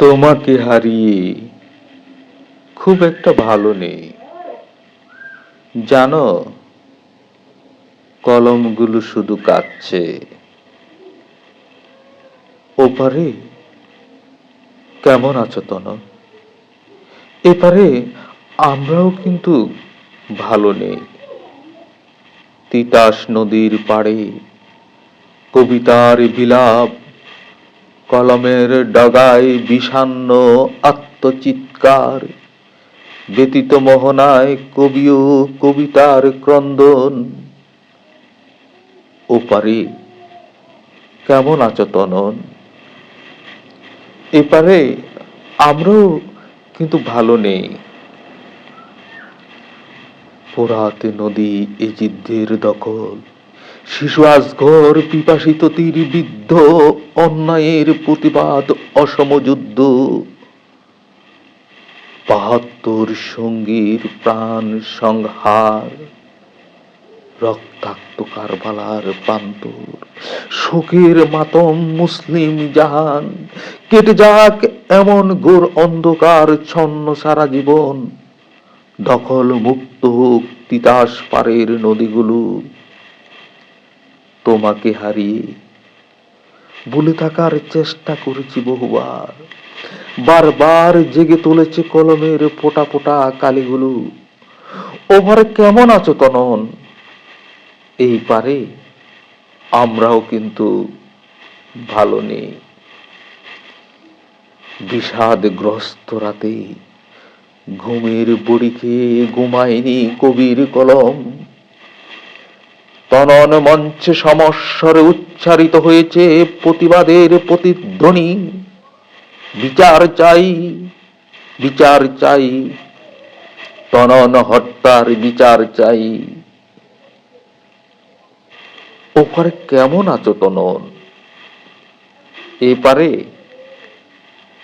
তোমাকে হারিয়ে খুব একটা ভালো নেই। জানো, কলমগুলো শুধু কাঁদছে ওপারে কেমন আছো তন? এপারে আমরাও কিন্তু ভালো নেই। তিতাস নদীর পাড়ে কবিতার বিলাপ কলমের ডগায় বিষান্ন আত্মচিৎকার, ব্যতীত মোহনায় কবিও কবিতার ক্রন্দন। ওপারে কেমন আছো তনন? এপারে আমরাও কিন্তু ভালো নেই। পোরাতে নদী এ যুদ্ধের দখল শিশু আজগর পিপাসিত তীর বিদ্ধ অন্যায়ের প্রতিবাদ, অসম যুদ্ধ। বাহাত্তর সঙ্গীর প্রাণ সংহার, রক্তাক্ত কারবালার প্রান্তর। শোকের মাতম মুসলিম জাহান, কেটে যাক এমন ঘোর অন্ধকার, ছন্ন সারা জীবন। দখল মুক্ত হোক তিতাস পারের নদীগুলো তোমাকে হারিয়ে ভুলে থাকার চেষ্টা করেছি বহুবার। বারবার জেগে তুলেছে কলমের ফোটা ফোটা কালিগুলো। ওভারে কেমন আছো তনন? এই পারে আমরাও কিন্তু ভালো নেই। বিষাদগ্রস্ত রাতে ঘুমের বড়ি খেয়ে ঘুমায়নি কবির কলম। তনন মঞ্চে সমস্বরে উচ্চারিত হয়েছে প্রতিবাদের প্রতিধ্বনি। বিচার চাই বিচার চাই। তনন হত্যার বিচার চাই। ওপারে কেমন আছো তনন? এপারে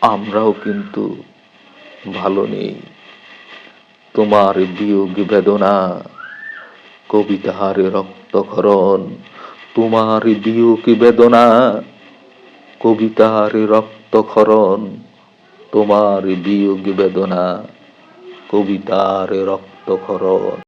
আমরাও কিন্তু ভালো নেই। তোমার বিয়োগ বেদনা কবিতার রক্তক্ষরণ তোমার বিয়োগ বেদনা? কবিতার রক্তক্ষরণ তোমার বিয়োগ বেদনা? কবিতার রক্তক্ষরণ।